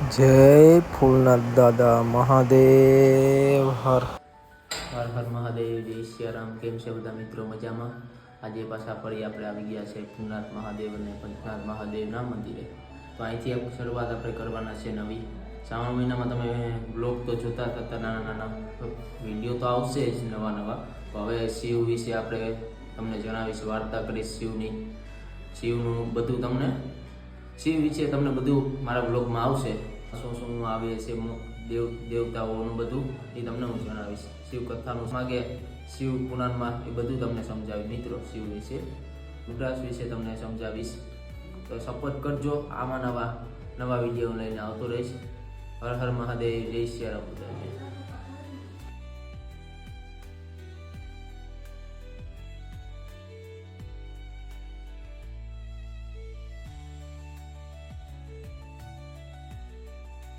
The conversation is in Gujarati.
જય ફૂલનાથ દાદા, મહાદેવ, હર. હર હર મહાદેવ, જય સિયારામ. કેમ છે બધા મિત્રો મજામાં? આજે પાછા ફરી આપણે આવી ગયા છે ફૂલનાથ મહાદેવ અને પંચનાથ મહાદેવના મંદિરે. તો અહીંથી આપણે શરૂઆત આપણે કરવાના છે નવી. શ્રાવણ મહિનામાં તમે બ્લોગ તો જોતા હતા, નાના નાના વીડિયો તો આવશે જ નવા નવા. હવે શિવ વિશે આપણે તમને જણાવીશ, વાર્તા કરીશ શિવની. શિવનું બધું તમને શિવ વિશે તમને બધું મારા બ્લોગમાં આવશે. શું શું આવે છે દેવ, દેવતાઓનું બધું એ તમને હું જણાવીશ. શિવ કથાનું માગે, શિવ પુરાણમાં એ બધું તમને સમજાવીશ. મિત્રો, શિવ વિશે રુદ્રાક્ષ વિશે તમને સમજાવીશ. તો સપોર્ટ કરજો આમાં નવા નવા વીડિયો લઈને આવતો રહીશ. હર હર મહાદેવ, જય શ્રી બધાને